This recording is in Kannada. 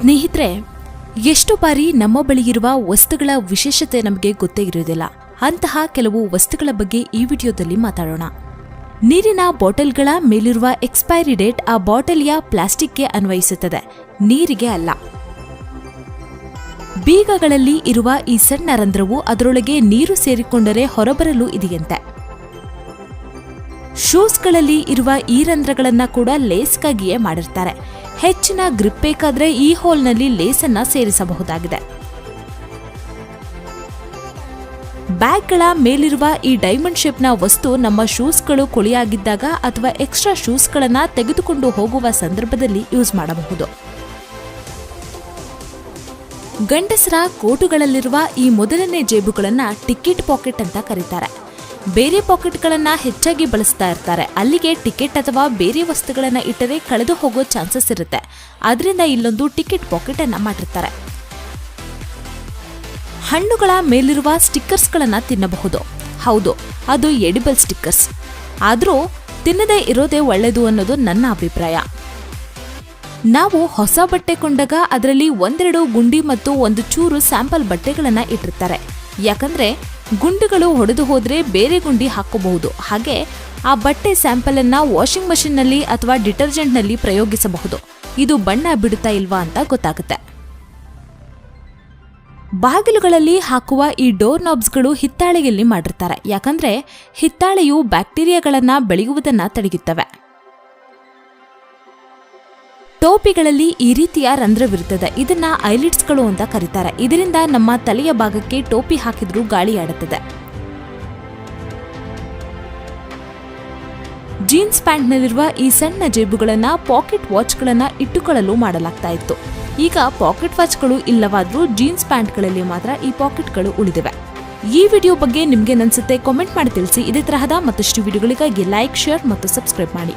ಸ್ನೇಹಿತರೆ, ಎಷ್ಟು ಬಾರಿ ನಮ್ಮ ಬಳಿ ಇರುವ ವಸ್ತುಗಳ ವಿಶೇಷತೆ ನಮಗೆ ಗೊತ್ತೇ ಇರುವುದಿಲ್ಲ. ಅಂತಹ ಕೆಲವು ವಸ್ತುಗಳ ಬಗ್ಗೆ ಈ ವಿಡಿಯೋದಲ್ಲಿ ಮಾತಾಡೋಣ. ನೀರಿನ ಬಾಟಲ್ಗಳ ಮೇಲಿರುವ ಎಕ್ಸ್ಪೈರಿ ಡೇಟ್ ಆ ಬಾಟಲಿಯ ಪ್ಲಾಸ್ಟಿಕ್ಗೆ ಅನ್ವಯಿಸುತ್ತದೆ. ನೀರಿಗೆ ಅಲ್ಲ. ಬೀಗಗಳಲ್ಲಿ ಇರುವ ಈ ಸಣ್ಣ ರಂಧ್ರವು ಅದರೊಳಗೆ ನೀರು ಸೇರಿಕೊಂಡರೆ ಹೊರಬರಲು ಇದೆಯಂತೆ. ಶೂಸ್ಗಳಲ್ಲಿ ಇರುವ ಈ ರಂಧ್ರಗಳನ್ನ ಕೂಡ ಲೇಸ್ಗಾಗಿಯೇ ಮಾಡಿರ್ತಾರೆ. ಹೆಚ್ಚಿನ ಗ್ರಿಪ್ ಬೇಕಾದ್ರೆ ಈ ಹೋಲ್ನಲ್ಲಿ ಲೇಸನ್ನ ಸೇರಿಸಬಹುದಾಗಿದೆ. ಬ್ಯಾಗ್ಗಳ ಮೇಲಿರುವ ಈ ಡೈಮಂಡ್ ಶೇಪ್ನ ವಸ್ತು ನಮ್ಮ ಶೂಸ್ಗಳು ಕೊಳಿಯಾಗಿದ್ದಾಗ ಅಥವಾ ಎಕ್ಸ್ಟ್ರಾ ಶೂಸ್ಗಳನ್ನು ತೆಗೆದುಕೊಂಡು ಹೋಗುವ ಸಂದರ್ಭದಲ್ಲಿ ಯೂಸ್ ಮಾಡಬಹುದು. ಗಂಡಸರ ಕೋಟುಗಳಲ್ಲಿರುವ ಈ ಮೊದಲನೇ ಜೇಬುಗಳನ್ನು ಟಿಕೆಟ್ ಪಾಕೆಟ್ ಅಂತ ಕರೀತಾರೆ. ಬೇರೆ ಪಾಕೆಟ್ಗಳನ್ನ ಹೆಚ್ಚಾಗಿ ಬಳಸ್ತಾ ಇರ್ತಾರೆ. ಅಲ್ಲಿಗೆ ಟಿಕೆಟ್ ಅಥವಾ ಬೇರೆ ವಸ್ತುಗಳನ್ನ ಇಟ್ಟರೆ ಕಳೆದು ಹೋಗೋ ಚಾನ್ಸಸ್ ಇರುತ್ತೆ. ಅದರಿಂದ ಇಲ್ಲೊಂದು ಟಿಕೆಟ್ ಪಾಕೆಟ್ ಅನ್ನ ಮಾಡಿರ್ತಾರೆ. ಹಣ್ಣುಗಳ ಮೇಲಿರುವ ಸ್ಟಿಕ್ಕರ್ಸ್ಗಳನ್ನ ತಿನ್ನಬಹುದು. ಹೌದು, ಅದು ಎಡಿಬಲ್ ಸ್ಟಿಕ್ಕರ್ಸ್. ಆದರೂ ತಿನ್ನದೇ ಇರೋದೇ ಒಳ್ಳೆಯದು ಅನ್ನೋದು ನನ್ನ ಅಭಿಪ್ರಾಯ. ನಾವು ಹೊಸ ಬಟ್ಟೆ ಕೊಂಡಾಗ ಅದರಲ್ಲಿ ಒಂದೆರಡು ಗುಂಡಿ ಮತ್ತು ಒಂದು ಚೂರು ಸ್ಯಾಂಪಲ್ ಬಟ್ಟೆಗಳನ್ನು ಇಟ್ಟಿರ್ತಾರೆ. ಯಾಕಂದ್ರೆ ಗುಂಡಿಗಳು ಹೊಡೆದು ಹೋದರೆ ಬೇರೆ ಗುಂಡಿ ಹಾಕಬಹುದು. ಹಾಗೆ ಆ ಬಟ್ಟೆ ಸ್ಯಾಂಪಲ್ ಅನ್ನ ವಾಷಿಂಗ್ ಮಷಿನ್ನಲ್ಲಿ ಅಥವಾ ಡಿಟರ್ಜೆಂಟ್ನಲ್ಲಿ ಪ್ರಯೋಗಿಸಬಹುದು. ಇದು ಬಣ್ಣ ಬಿಡುತ್ತಾ ಇಲ್ವಾ ಅಂತ ಗೊತ್ತಾಗುತ್ತೆ. ಬಾಗಿಲುಗಳಲ್ಲಿ ಹಾಕುವ ಈ ಡೋರ್ ನಾಬ್ಸ್ಗಳು ಹಿತ್ತಾಳೆಯಲ್ಲಿ ಮಾಡಿರ್ತಾರೆ. ಯಾಕಂದ್ರೆ ಹಿತ್ತಾಳೆಯು ಬ್ಯಾಕ್ಟೀರಿಯಾಗಳನ್ನು ಬೆಳೆಯುವುದನ್ನು ತಡೆಯುತ್ತವೆ. ಟೋಪಿಗಳಲ್ಲಿ ಈ ರೀತಿಯ ರಂಧ್ರವಿರುತ್ತದೆ. ಇದನ್ನ ಐಲಿಟ್ಸ್ಗಳು ಅಂತ ಕರೀತಾರೆ. ಇದರಿಂದ ನಮ್ಮ ತಲೆಯ ಭಾಗಕ್ಕೆ ಟೋಪಿ ಹಾಕಿದ್ರೂ ಗಾಳಿ ಆಡುತ್ತದೆ ಜೀನ್ಸ್ ಪ್ಯಾಂಟ್ನಲ್ಲಿರುವ ಈ ಸಣ್ಣ ಜೇಬುಗಳನ್ನು ಪಾಕೆಟ್ ವಾಚ್ಗಳನ್ನು ಇಟ್ಟುಕೊಳ್ಳಲು ಮಾಡಲಾಗ್ತಾ ಇತ್ತು. ಈಗ ಪಾಕೆಟ್ ವಾಚ್ಗಳು ಇಲ್ಲವಾದರೂ ಜೀನ್ಸ್ ಪ್ಯಾಂಟ್ಗಳಲ್ಲಿ ಮಾತ್ರ ಈ ಪಾಕೆಟ್ಗಳು ಉಳಿದಿವೆ. ಈ ವಿಡಿಯೋ ಬಗ್ಗೆ ನಿಮಗೆ ನನ್ಸುತ್ತೆ ಕಾಮೆಂಟ್ ಮಾಡಿ ತಿಳಿಸಿ. ಇದೇ ತರಹದ ಮತ್ತಷ್ಟು ವಿಡಿಯೋಗಳಿಗಾಗಿ ಲೈಕ್, ಶೇರ್ ಮತ್ತು ಸಬ್ಸ್ಕ್ರೈಬ್ ಮಾಡಿ.